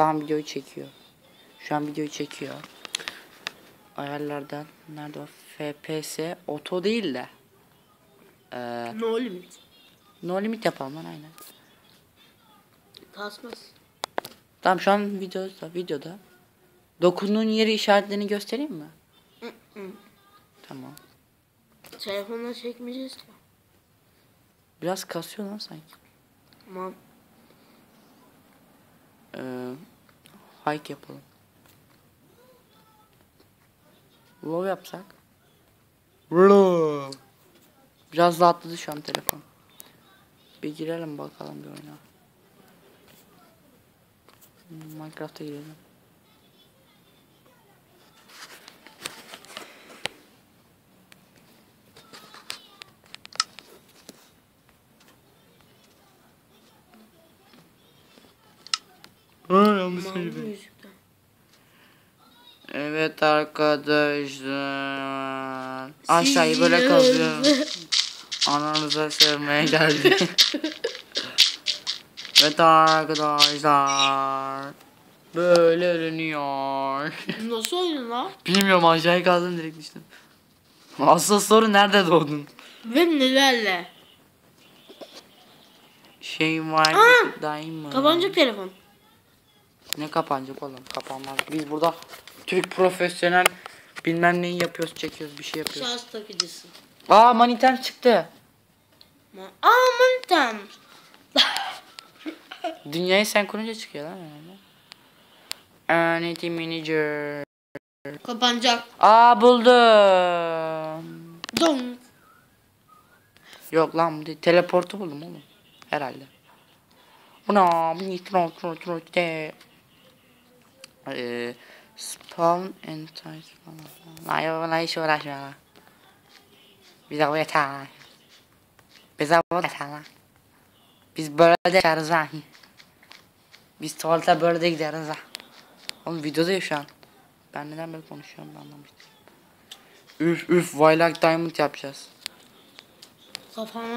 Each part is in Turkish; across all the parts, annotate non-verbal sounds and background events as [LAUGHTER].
Tam videoyu çekiyor. Şu an videoyu çekiyor. Ayarlardan nerede o? FPS oto değil de. Ee, No limit. no limit yapalım lan aynen. Kasmaz. Tamam şu an videoda videoda. Dokunduğun yeri işaretlerini göstereyim mi? Tamam. Telefonla çekmeyeceğiz ki. Biraz kasıyor lan sanki. Ama Ee, hike yapalım. Low yapsak. Low. Biraz rahatladı şu an telefon. Bir girelim bakalım bir oyuna. Hmm, Minecraft'a girelim. Yanlış yüzükten. Evet arkadaşlar. Aşağıyı böyle kazıyorum. [LAUGHS] Ananıza sevmeye geldi. [LAUGHS] evet arkadaşlar. Böyle ölünüyor. Nasıl oyun lan? Bilmiyorum aşağıya kazdım direkt düştüm. Asıl soru nerede doğdun? Ve nelerle? Şey var Aa! daim Kapanacak telefon. Ne kapanacak oğlum? Kapanmaz. Biz burada Türk profesyonel bilmem neyi yapıyoruz, çekiyoruz, bir şey yapıyoruz. Şans takıcısı. Aa manitem çıktı. Ma Aa manitem. Dünyayı sen kurunca çıkıyor lan herhalde. Anity Manager. Kapanacak. Aa buldum. Don. Yok lan. Teleportu buldum oğlum. Herhalde. Buna nitro tro tro Eee spawn tight falan. Lan ya bana hiç uğraşma lan. Bize bu yeter lan. Bize bu yeter lan. Biz böyle de yaşarız lan. Biz tuvalete böyle de gideriz ha. Oğlum videodayım şu an. Ben neden böyle konuşuyorum ben anlamıştım. Üf üf Violet Diamond yapacağız.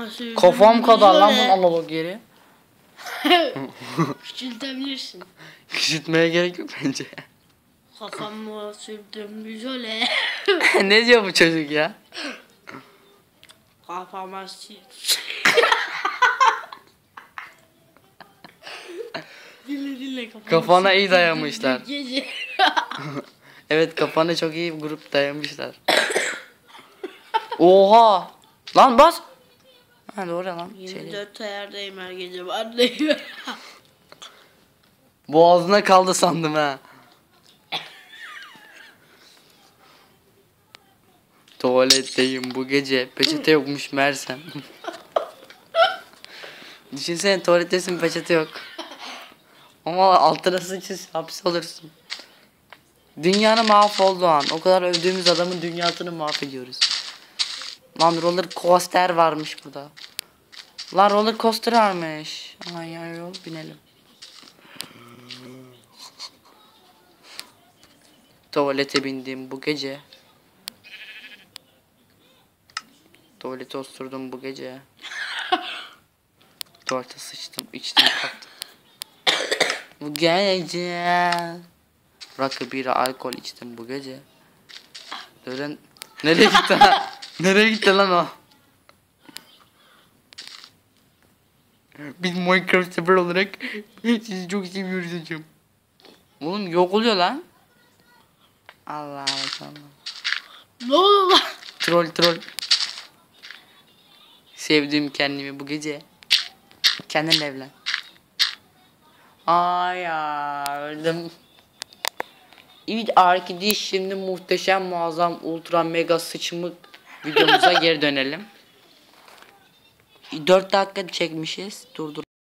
Sürdüm. Kafam kadar lan bunun analog yeri. [LAUGHS] Küçültebilirsin. Küçültmeye gerek yok bence. Kafamı sürdüm güzele. [LAUGHS] ne diyor bu çocuk ya? Kafama sürdüm. dinle dinle kafama. Kafana iyi dayamışlar. Gece. [LAUGHS] Evet kafana çok iyi grup dayamışlar. Oha! Lan bas! Ha doğru lan. Şey, 24 ayardayım her gece vardayım. [LAUGHS] boğazına kaldı sandım ha. [LAUGHS] Tuvaletteyim bu gece. Peçete yokmuş mersem. [LAUGHS] Düşünsene tuvalettesin peçete yok. Ama altına sıçış hapis olursun. Dünyanın mahvolduğu an. O kadar övdüğümüz adamın dünyasını mahvediyoruz. Lan roller coaster varmış burada. Lan roller coaster varmış. Ay ay yol binelim. Tuvalete bindim bu gece. Tuvalete osturdum bu gece. [LAUGHS] Tuvalete sıçtım, içtim, kalktım. bu gece. Rakı, bira, alkol içtim bu gece. Öyle... Nereye gitti? [LAUGHS] Nereye gitti lan o? Biz Minecraft sever olarak sizi çok seviyoruz hocam. Oğlum yok oluyor lan. Allah Allah. ne oldu lan? Troll troll. Sevdim kendimi bu gece. Kendinle evlen. Ay ya öldüm. Evet arkadaş şimdi muhteşem muazzam ultra mega sıçmık videomuza geri dönelim. 4 dakika çekmişiz. Durdur.